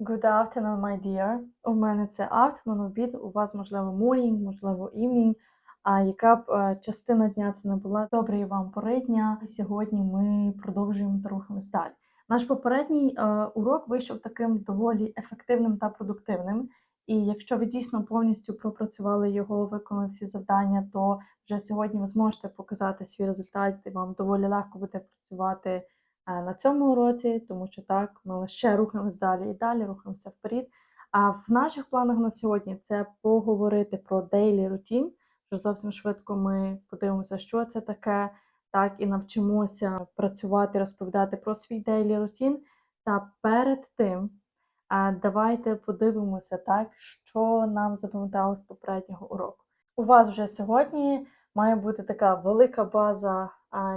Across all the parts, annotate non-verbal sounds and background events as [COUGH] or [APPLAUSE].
Good afternoon, my dear. У мене це afternoon, обід, у вас, можливо, morning, можливо, evening. А яка б е, частина дня це не була, добрий вам пори дня. І Сьогодні ми продовжуємо та рухаємось далі. Наш попередній е, урок вийшов таким доволі ефективним та продуктивним. І якщо ви дійсно повністю пропрацювали його, виконали всі завдання, то вже сьогодні ви зможете показати свій результат, і вам доволі легко буде працювати на цьому уроці, тому що так, ми лише [LAUGHS] рухаємось далі і далі, рухаємося вперед. А в наших планах на сьогодні це поговорити про daily routine. Вже зовсім швидко ми подивимося, що це таке, так і навчимося працювати, розповідати про свій daily routine. Та перед тим давайте подивимося, так, що нам запам'яталось попереднього уроку. У вас вже сьогодні має бути така велика база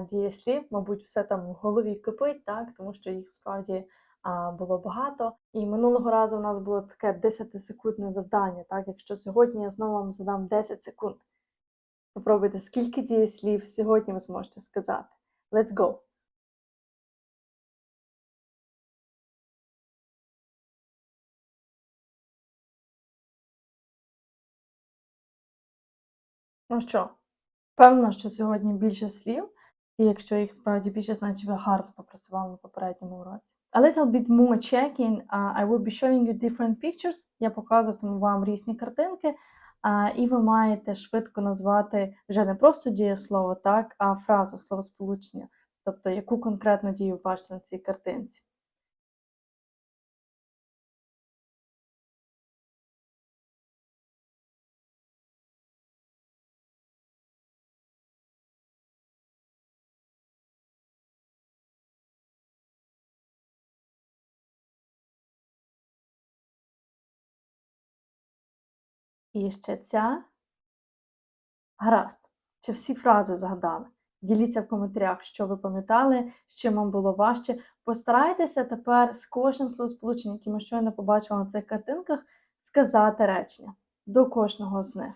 дієслів, мабуть, все там в голові кипить, так, тому що їх справді а, було багато. І минулого разу у нас було таке 10-секундне завдання. Так, якщо сьогодні я знову вам задам 10 секунд, попробуйте, скільки дієслів сьогодні ви зможете сказати. Let's go! Ну що, впевнена, що сьогодні більше слів, і якщо їх справді більше, значить ви гарно попрацювали на попередньому уроці. A little bit more checking. Uh, I will be showing you different pictures. Я показуватиму вам різні картинки, uh, і ви маєте швидко назвати вже не просто дієслово, так, а фразу, словосполучення. Тобто, яку конкретну дію бачите на цій картинці. І ще ця. Гаразд. Чи всі фрази згадали? Діліться в коментарях, що ви пам'ятали, з чим вам було важче. Постарайтеся тепер з кожним словосполученням, яке ми щойно побачили на цих картинках, сказати речення до кожного з них.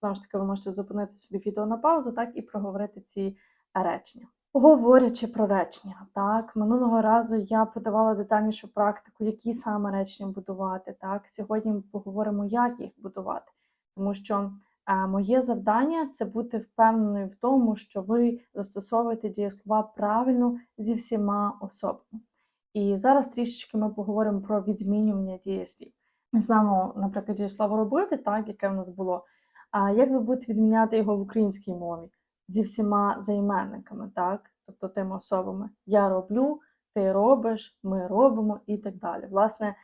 Знову ж таки, ви можете зупинити собі відео на паузу, так і проговорити ці речення. Говорячи про речення, так, минулого разу я подавала детальнішу практику, які саме речення будувати. Так, Сьогодні ми поговоримо, як їх будувати. Тому що е, моє завдання це бути впевненою в тому, що ви застосовуєте дієслова правильно зі всіма особами. І зараз трішечки ми поговоримо про відмінювання дієслів. Ми візьмемо, наприклад, дієслово робити, так, яке в нас було. А як ви будете відміняти його в українській мові? Зі всіма займенниками, так? Тобто тими особами я роблю, ти робиш, ми робимо і так далі. Власне,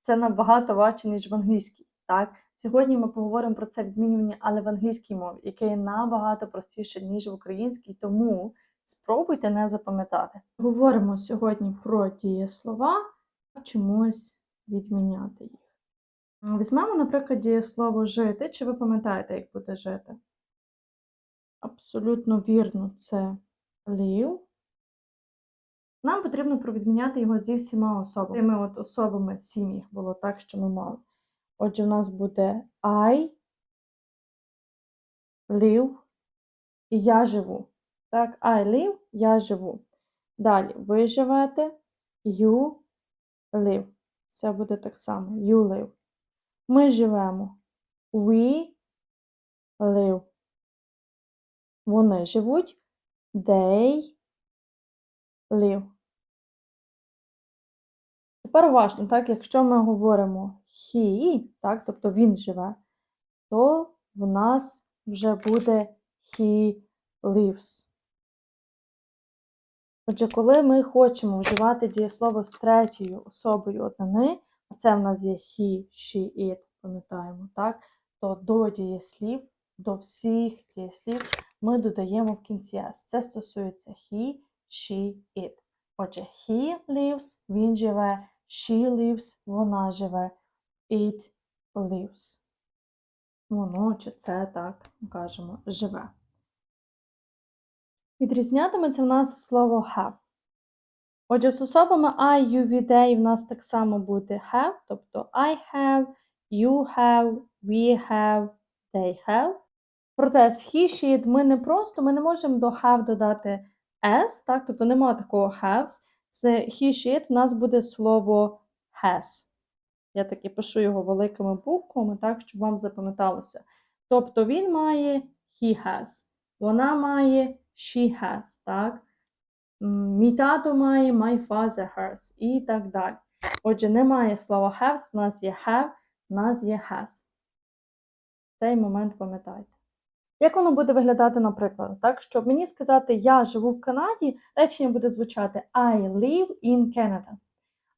це набагато важче, ніж в англійській. Так? Сьогодні ми поговоримо про це відмінювання, але в англійській мові, яке є набагато простіше, ніж в українській, тому спробуйте не запам'ятати. Говоримо сьогодні про дієслова, вчимось відміняти їх. Візьмемо, наприклад, дієслово жити. Чи ви пам'ятаєте, як буде жити? Абсолютно вірно, це live. Нам потрібно провідміняти його зі всіма особами. Тими от особами сім'ях було так, що ми мали. Отже, в нас буде I live і я живу. Так, I live, я живу. Далі ви живете, you live. Це буде так само. You live. Ми живемо. We live. Вони живуть. They live. Тепер уважно, так, якщо ми говоримо he, так, тобто він живе, то в нас вже буде he lives. Отже, коли ми хочемо вживати дієслово з третьою особою однини, а це в нас є he, she, it, пам'ятаємо, так, то до дієслів, до всіх дієслів ми додаємо в кінці S. Це стосується he, she, it. Отже, he lives, він живе, she lives, вона живе, it lives. Воно чи це так кажемо живе. Відрізнятиметься в нас слово have. Отже, з особами I, you, we, they в нас так само буде have, тобто I have, you have, we have, they have. Проте з he, she, ми не просто, ми не можемо до have додати s, так? тобто немає такого haves. З he, she, в нас буде слово has. Я таки пишу його великими буквами, так, щоб вам запам'яталося. Тобто він має he has, вона має she has, так? Мій тато має my father has і так далі. Отже, немає слова have, у нас є have, у нас є has. Цей момент пам'ятайте. Як воно буде виглядати, наприклад, так? Щоб мені сказати я живу в Канаді, речення буде звучати I live in Canada.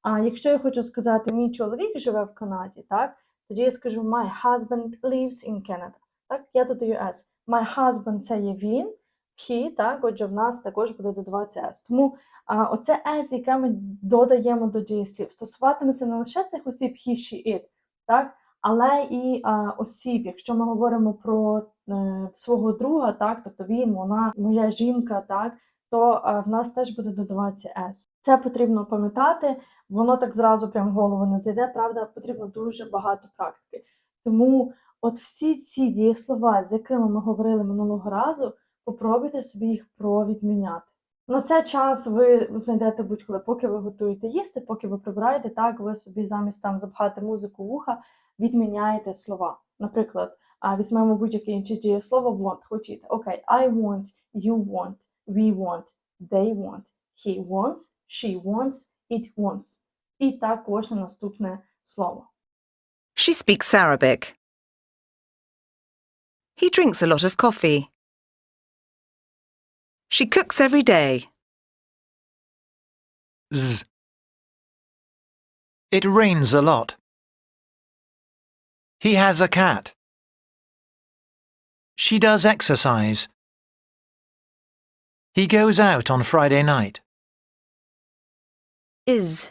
А якщо я хочу сказати мій чоловік живе в Канаді, так? Тоді я скажу my husband lives in Canada. Так, я додаю S. My husband це є він, he, так, отже, в нас також буде додаватися S. Тому а, оце S, яке ми додаємо до дієслів, стосуватиметься не лише цих осіб he, she, it, так, але і а, осіб, якщо ми говоримо про е, свого друга, так, тобто він, вона, моя жінка, так, то а, в нас теж буде додаватися S. Це потрібно пам'ятати, воно так зразу прям в голову не зайде, правда, потрібно дуже багато практики. Тому от всі ці дієслова, з якими ми говорили минулого разу, попробуйте собі їх провідміняти. На це час ви знайдете будь-коли, поки ви готуєте їсти, поки ви прибираєте, так ви собі замість там запхати музику вуха, відміняєте слова. Наприклад, а, візьмемо будь-яке інше дієслово want, хотіти. Окей, I want, you want, we want, they want, he wants, she wants, it wants. І так кожне наступне слово. She speaks Arabic. He drinks a lot of coffee. She cooks every day. Z. It rains a lot. He has a cat. She does exercise. He goes out on Friday night. is.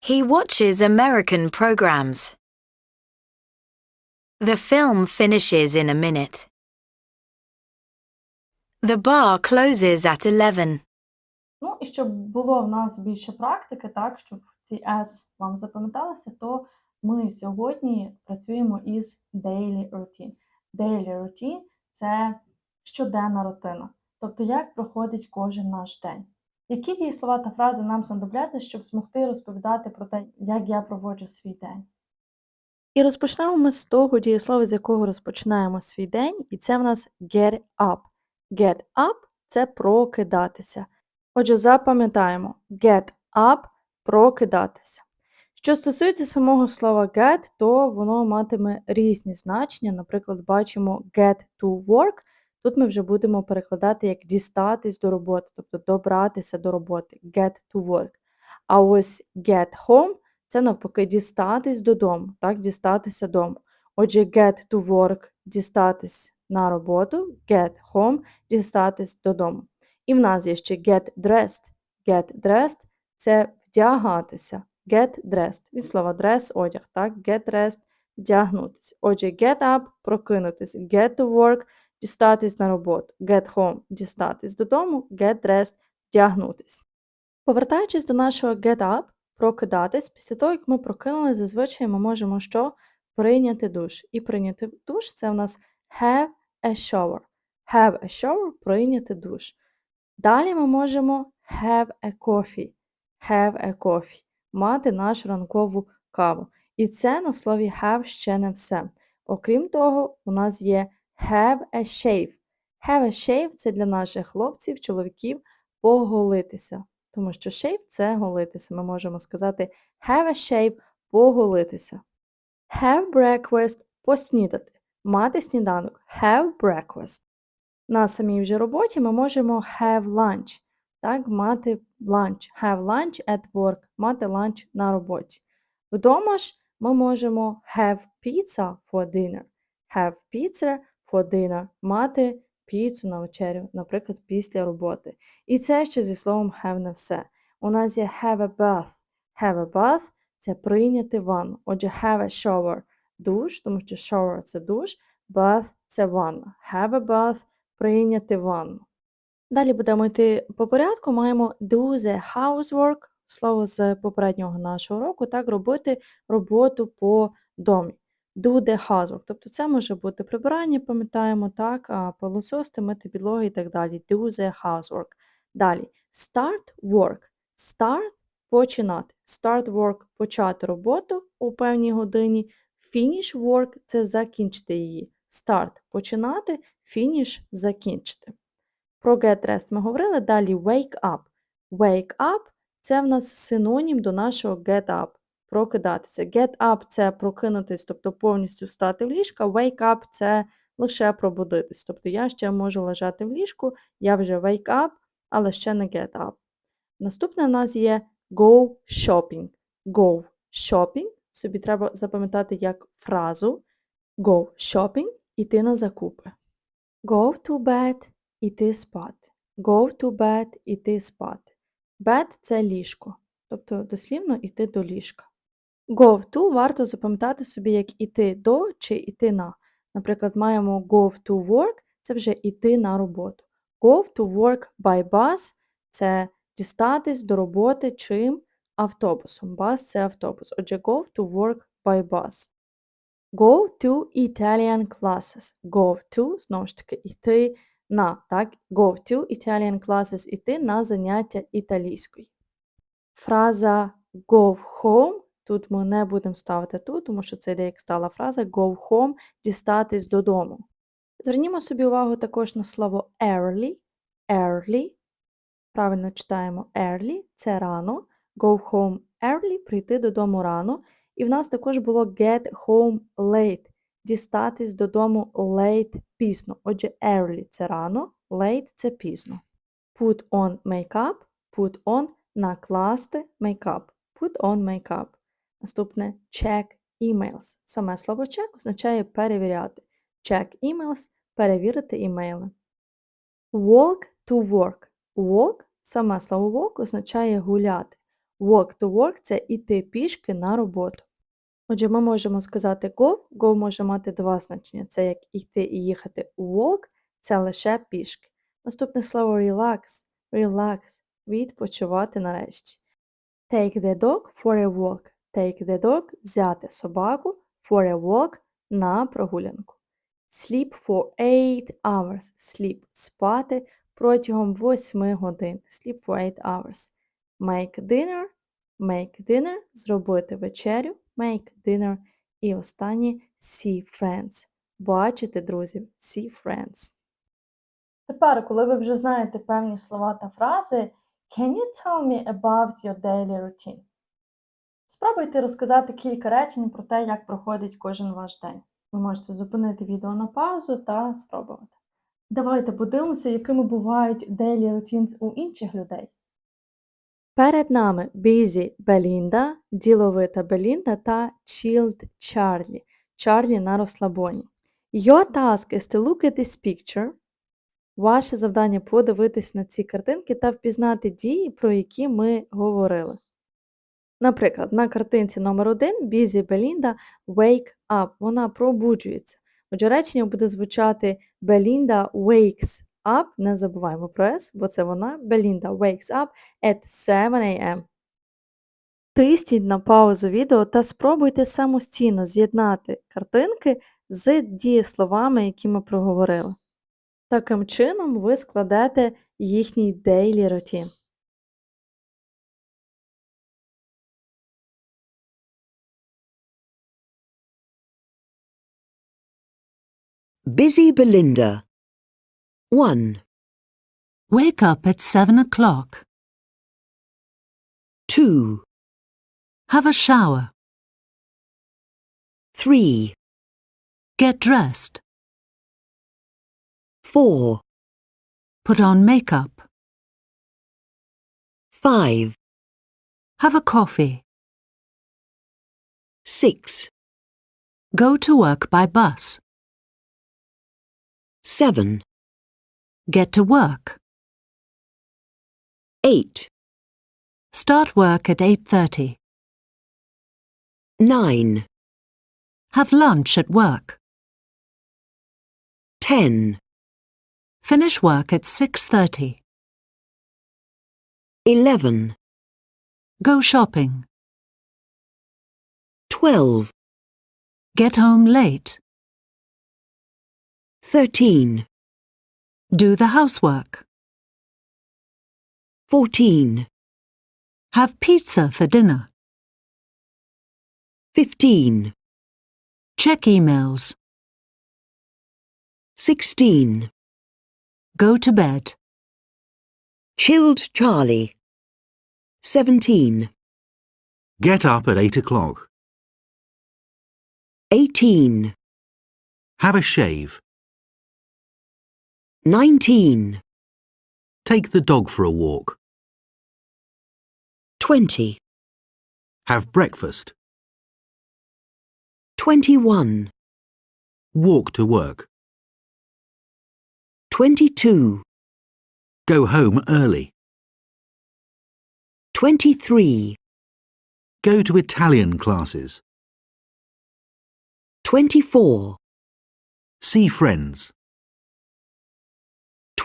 He watches American programs. The film finishes in a minute. The bar closes at 11. Ну і щоб було в нас більше практики, так, щоб ці S вам запам'яталися, то ми сьогодні працюємо із daily routine. Daily routine – це щоденна рутина. Тобто, як проходить кожен наш день. Які дієслова та фрази нам знадобляться, щоб змогти розповідати про те, як я проводжу свій день? І розпочнемо ми з того дієслова, з якого розпочинаємо свій день, і це в нас get up. Get up – це прокидатися. Отже, запам'ятаємо get up прокидатися. Що стосується самого слова get, то воно матиме різні значення. Наприклад, бачимо get to work. Тут ми вже будемо перекладати як дістатись до роботи, тобто добратися до роботи. Get to work. А ось get home це навпаки дістатись додому, так, дістатися дому. Отже, get to work дістатись на роботу, get home дістатись додому. І в нас є ще get dressed. Get dressed – це вдягатися. Get dressed. Від слова dress – одяг, так? Get dressed – вдягнутися. Отже, get up – прокинутися. Get to work – дістатись на роботу. Get home – дістатись додому. Get dressed – вдягнутись. Повертаючись до нашого get up, прокидатись, після того, як ми прокинули, зазвичай ми можемо що? Прийняти душ. І прийняти душ – це в нас have a shower. Have a shower – прийняти душ. Далі ми можемо have a coffee. Have a coffee. Мати нашу ранкову каву. І це на слові have ще не все. Окрім того, у нас є have a shave. Have a shave – це для наших хлопців, чоловіків поголитися. Тому що shave – це голитися. Ми можемо сказати have a shave – поголитися. Have breakfast – поснідати. Мати сніданок. Have breakfast. На самій вже роботі ми можемо have lunch, так, мати lunch, have lunch at work, мати ланч на роботі. Вдома ж ми можемо have pizza for dinner, have pizza for dinner, мати піцу на вечерю, наприклад, після роботи. І це ще зі словом have не все. У нас є have a bath. Have a bath – це прийняти ванну. Отже, have a shower – душ, тому що shower – це душ, bath – це ванна. Have a bath – прийняти ванну. Далі будемо йти по порядку. Маємо do the housework, слово з попереднього нашого року, так, робити роботу по домі. Do the housework. Тобто це може бути прибирання, пам'ятаємо, так, пилосости, мити підлоги і так далі. Do the housework. Далі start work. Start починати. Start work – почати роботу у певній годині. Finish work – це закінчити її. Start – починати, finish – закінчити. Про get rest ми говорили, далі wake up. Wake up – це в нас синонім до нашого get up – прокидатися. Get up – це прокинутись, тобто повністю встати в ліжка. Wake up – це лише пробудитись. Тобто я ще можу лежати в ліжку, я вже wake up, але ще не get up. Наступне в нас є go shopping. Go shopping. Собі треба запам'ятати як фразу. Go shopping – іти на закупи. Go to bed – іти спати. Go to bed – іти спати. Bed – це ліжко, тобто дослівно іти до ліжка. Go to варто запам'ятати собі як іти до чи іти на. Наприклад, маємо go to work – це вже іти на роботу. Go to work by bus – це дістатись до роботи чим автобусом. Bus – це автобус. Отже, go to work by bus. Go to Italian classes. Go to, знову ж таки, іти на, так? Go to Italian classes, іти на заняття італійської. Фраза go home, тут ми не будемо ставити тут, тому що це йде як стала фраза go home, дістатись додому. Звернімо собі увагу також на слово early. Early. Правильно читаємо early, це рано. Go home early, прийти додому рано. І в нас також було get home late, дістатись додому late пізно. Отже, early це рано, late це пізно. Put on makeup, put on накласти makeup. Put on makeup. Наступне check emails. Саме слово check означає перевіряти. Check emails перевірити імейли. Walk to work. Walk, саме слово walk означає гуляти. Walk to work це іти пішки на роботу. Отже, ми можемо сказати go. Go може мати два значення. Це як йти і їхати. Walk це лише пішки. Наступне слово relax. Relax. Відпочивати нарешті. Take the dog for a walk. Take the dog взяти собаку for a walk на прогулянку. Sleep for 8 hours. Sleep спати протягом 8 годин. Sleep for 8 hours. Make dinner. Make dinner зробити вечерю. Make dinner. І останнє see friends. Бачити друзів. See friends. Тепер, коли ви вже знаєте певні слова та фрази, can you tell me about your daily routine? Спробуйте розказати кілька речень про те, як проходить кожен ваш день. Ви можете зупинити відео на паузу та спробувати. Давайте подивимося, якими бувають daily routines у інших людей. Перед нами Busy Белінда, діловита Белінда та Chilled Чарлі. Чарлі на розслабоні. Your task is to look at this picture. Ваше завдання подивитись на ці картинки та впізнати дії, про які ми говорили. Наприклад, на картинці номер 1 Busy Belinda wake up. Вона пробуджується. Отже, речення буде звучати Belinda wakes up. Не забуваємо про S, бо це вона. Belinda wakes up at 7 a.m. Тисніть на паузу відео та спробуйте самостійно з'єднати картинки з дієсловами, які ми проговорили. Таким чином ви складете їхній daily routine. Busy Belinda. 1, Wake up at seven o'clock. 2, Have a shower. 3, Get dressed. 4, Put on makeup. 5, Have a coffee. 6, Go to work by bus. 7, Get to work. 8, Start work at 8:30. 9, Have lunch at work. 10, Finish work at 6:30. 11, Go shopping. 12, Get home late. 13, Do the housework. 14, Have pizza for dinner. 15, Check emails. 16, Go to bed. chilled Charlie. 17, Get up at 8 o'clock. 18, Have a shave. 19, Take the dog for a walk. 20, Have breakfast. 21, Walk to work. 22, Go home early. 23, Go to Italian classes. 24, See friends.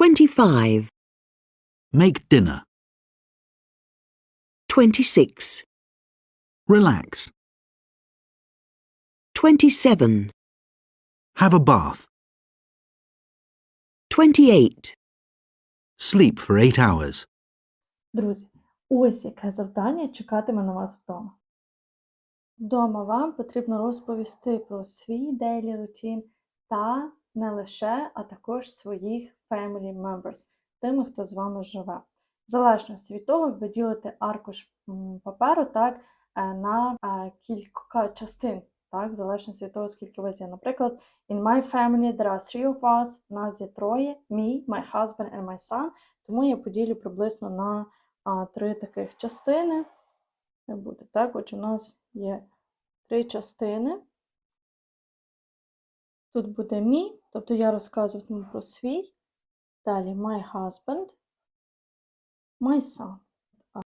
25, Make dinner. 26, Relax. 27, Have a bath. 28, Sleep for 8 hours. Друзі, ось яке завдання чекатиме на вас вдома. Вдома вам потрібно розповісти про свій daily routine та не лише, а також своїх family members, тими, хто з вами живе. В залежності від того, ви ділите аркуш паперу так, е, на е, кілька частин, так, в залежності від того, скільки вас є. Наприклад, in my family there are three of us, нас є троє, me, my husband and my son, тому я поділю приблизно на три таких частини. Буде, так? Отже, у нас є три частини. Тут буде мій, тобто я розказуватиму про свій. Далі my husband, my son. А,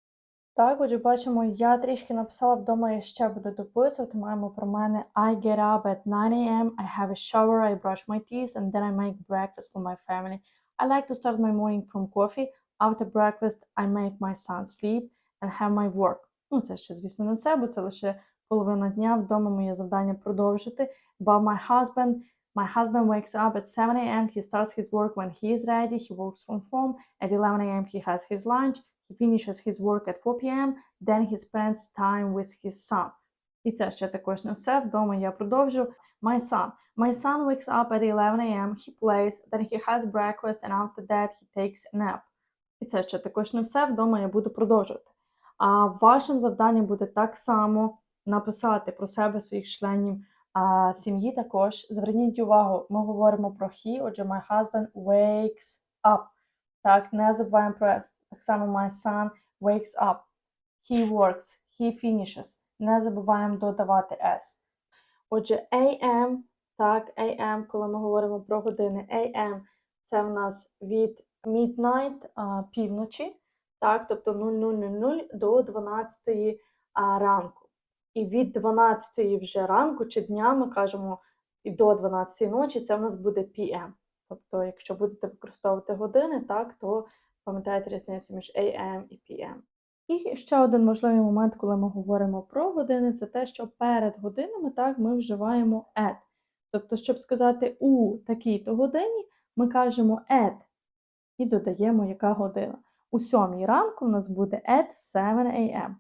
Так, отже, бачимо, я трішки написала вдома, я ще буду дописувати. Маємо про мене I get up at 9 a.m., I have a shower, I brush my teeth, and then I make breakfast for my family. I like to start my morning from coffee. After breakfast, I make my son sleep and have my work. Ну, це ще, звісно, не все, бо це лише половина дня. Вдома моє завдання продовжити. But my husband, my husband wakes up at 7 a.m. He starts his work when he is ready. He works from home. At 11 a.m. he has his lunch. He finishes his work at 4 p.m. Then he spends time with his son. І це ще також не все. Вдома я продовжу. My son. My son wakes up at 11 a.m. He plays, then he has breakfast, and after that he takes a nap. І це ще також не все. Вдома я буду продовжувати. А вашим завданням буде так само написати про себе своїх членів а, сім'ї також. Зверніть увагу, ми говоримо про he, отже, my husband wakes up. Так, не забуваємо про S. Так само my son wakes up. He works, he finishes. Не забуваємо додавати S. Отже, AM, так, AM, коли ми говоримо про години, AM це в нас від midnight а, півночі, так, тобто 00.00 до 12 а, ранку. І від 12 вже ранку чи дня ми кажемо і до 12 ночі, це в нас буде PM. Тобто, якщо будете використовувати години, так, то пам'ятайте різницю між AM і PM. І ще один важливий момент, коли ми говоримо про години, це те, що перед годинами так, ми вживаємо at. Тобто, щоб сказати у такій-то годині, ми кажемо at і додаємо, яка година. У сьомій ранку в нас буде at 7 a.m.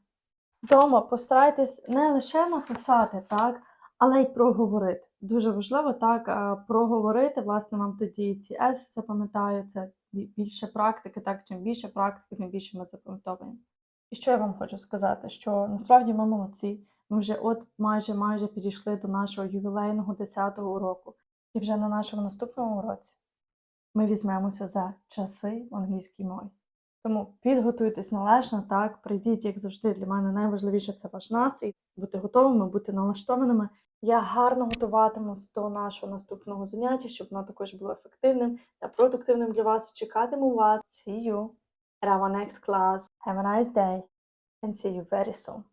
Дома постарайтесь не лише написати, так, але й проговорити. Дуже важливо так проговорити, власне, вам тоді ці S запам'ятаю, це більше практики, так, чим більше практики, тим більше ми запам'ятовуємо. І що я вам хочу сказати, що насправді ми молодці. Ми вже от майже майже підійшли до нашого ювілейного 10-го уроку. І вже на нашому наступному уроці ми візьмемося за часи в англійській мові. Тому підготуйтесь належно, так, прийдіть, як завжди, для мене найважливіше це ваш настрій, бути готовими, бути налаштованими. Я гарно готуватимусь до нашого наступного заняття, щоб воно також було ефективним та продуктивним для вас. Чекатиму вас. See you at our next class. Have a nice day and see you very soon.